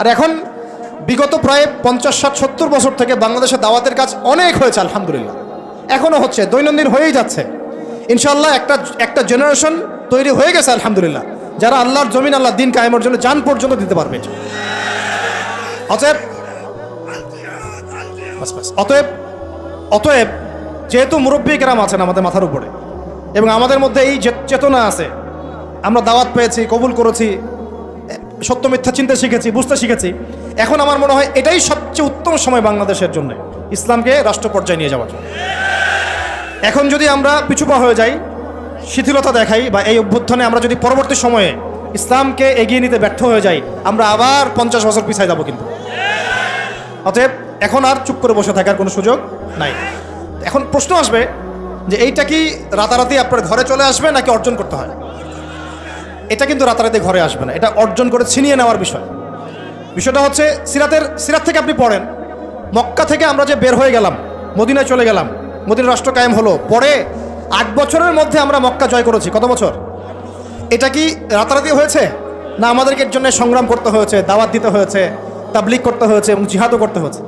আর এখন বিগত প্রায় পঞ্চাশ, ষাট, সত্তর বছর থেকে বাংলাদেশে দাওয়াতের কাজ অনেক হয়েছে, আলহামদুলিল্লাহ। এখনও হচ্ছে, দৈনন্দিন হয়েই যাচ্ছে। ইনশাল্লাহ একটা একটা জেনারেশন তৈরি হয়ে গেছে, আলহামদুলিল্লাহ। যারা আল্লাহর জমিন আল্লাহ দিন কায়েমের জন্য যান পর্যন্ত দিতে পারবে। অতএব। অতএব অতএব যেহেতু মুরব্বী গ্রাম আছেন আমাদের মাথার উপরে, এবং আমাদের মধ্যে এই চেতনা আছে, আমরা দাওয়াত পেয়েছি, কবুল করেছি সত্য মিথ্যা চিনতে শিখেছি, বুঝতে শিখেছি। এখন আমার মনে হয় এটাই সবচেয়ে উত্তম সময় বাংলাদেশের জন্য, ইসলামকে রাষ্ট্র পর্যায়ে নিয়ে যাওয়ার এখন যদি আমরা পিছুপা হয়ে যাই, শিথিলতা দেখাই বা এই অভ্যুত্থানে আমরা যদি পরবর্তী সময়ে ইসলামকে এগিয়ে নিতে ব্যর্থ হয়ে যাই, আমরা আবার পঞ্চাশ বছর পিছায় যাব কিন্তু। অতএব এখন আর চুপ করে বসে থাকার কোনো সুযোগ নাই। এখন প্রশ্ন আসবে যে এইটা কি রাতারাতি আপনার ঘরে চলে আসবে নাকি অর্জন করতে হয়? এটা কিন্তু রাতারাতি ঘরে আসবে না। এটা অর্জন করে ছিনিয়ে নেওয়ার বিষয়। বিষয়টা হচ্ছে, সিরাতের, সিরাত থেকে আপনি পড়েন। মক্কা থেকে আমরা যে বের হয়ে গেলাম, মদিনায় চলে গেলাম মদিনা রাষ্ট্র কায়েম হলো, পরে আট বছরের মধ্যে আমরা মক্কা জয় করেছি। কত বছর? এটা কি রাতারাতি হয়েছে? না, আমাদেরকে এর জন্য সংগ্রাম করতে হয়েছে, দাওয়াত দিতে হয়েছে তাবলিক করতে হয়েছে এবং জিহাদও করতে হয়েছে।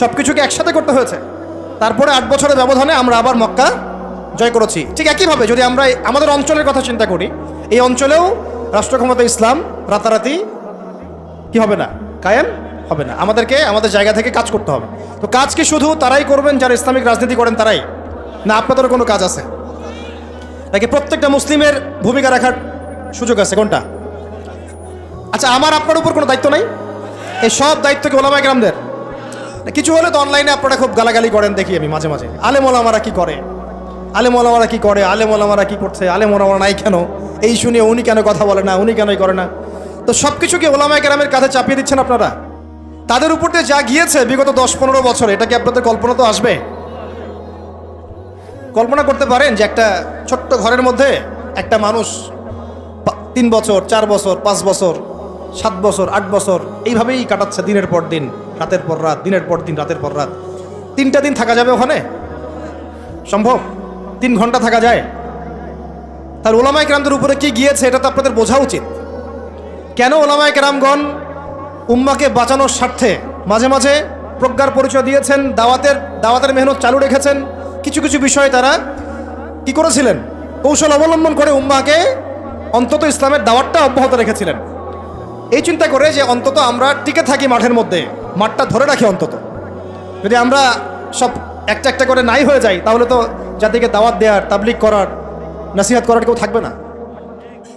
সব কিছুকে একসাথে করতে হয়েছে। তারপরে আট বছরের ব্যবধানে আমরা আবার মক্কা জয় করেছি। ঠিক একইভাবে যদি আমরা আমাদের অঞ্চলের কথা চিন্তা করি, এই অঞ্চলেও রাষ্ট্র ক্ষমতা ইসলাম, রাতারাতি কি হবে না? কায়েম হবে না। আমাদেরকে আমাদের জায়গা থেকে কাজ করতে হবে। তো কাজ কি শুধু তারাই করবেন, যারা ইসলামিক রাজনীতি করেন তারাই? না আপনাদেরও কোনো কাজ আছে? নাকি প্রত্যেকটা মুসলিমের ভূমিকা রাখার সুযোগ আছে? কোনটা? আচ্ছা আমার আপনার উপর কোনো দায়িত্ব নাই? এই সব দায়িত্ব কি ওলামাই গ্রামদের কিছু হলে তো অনলাইনে আপনারা খুব গালাগালি করেন, দেখি আমি মাঝে মাঝে। আলেম ওলামারা কি করে? আলেম ওলামারা কি করে? আলেম ওলামারা কি করছে? আলেম ওলামারা নাই কেন? এই শুনে উনি কেন কথা বলে না? উনি কেনই করে না? তো সব কিছুকে ওলামাই গ্রামের কাছে চাপিয়ে দিচ্ছেন আপনারা। তাদের উপর দিয়ে যা গিয়েছে বিগত দশ পনেরো বছর, এটা কি আপনাদের কল্পনা তো আসবে? কল্পনা করতে পারেন যে একটা ছোট্ট ঘরের মধ্যে একটা মানুষ তিন বছর, চার বছর, পাঁচ বছর, সাত বছর, আট বছর, এইভাবেই কাটাচ্ছে দিনের পর দিন, রাতের পর রাত, দিনের পর দিন, রাতের পর রাত। তিনটা দিন থাকা যাবে ওখানে? সম্ভব? তিন ঘণ্টা থাকা যায়। তার ওলামায় কেরামদের উপরে কি গিয়েছে, এটা তো আপনাদের বোঝা উচিত। কেন ওলামায় কেরামগণ উম্মাকে বাঁচানোর স্বার্থে মাঝে মাঝে প্রজ্ঞার পরিচয় দিয়েছেন, দাওয়াতের দাওয়াতের মেহনত চালু রেখেছেন, কিছু কিছু বিষয়ে তারা কি করেছিলেন? কৌশল অবলম্বন করে উম্মাকে অন্তত ইসলামের দাওয়াতটা অব্যাহত রেখেছিলেন। এই চিন্তা করে যে অন্তত আমরা টিকে থাকি মাঠের মধ্যে, মাঠটা ধরে রাখি অন্তত। যদি আমরা সব একটা একটা করে নাই হয়ে যাই, তাহলে তো জাতিকে দাওয়াত দেওয়ার তাবলিক করার নাসিহাত করার কেউ থাকবে না।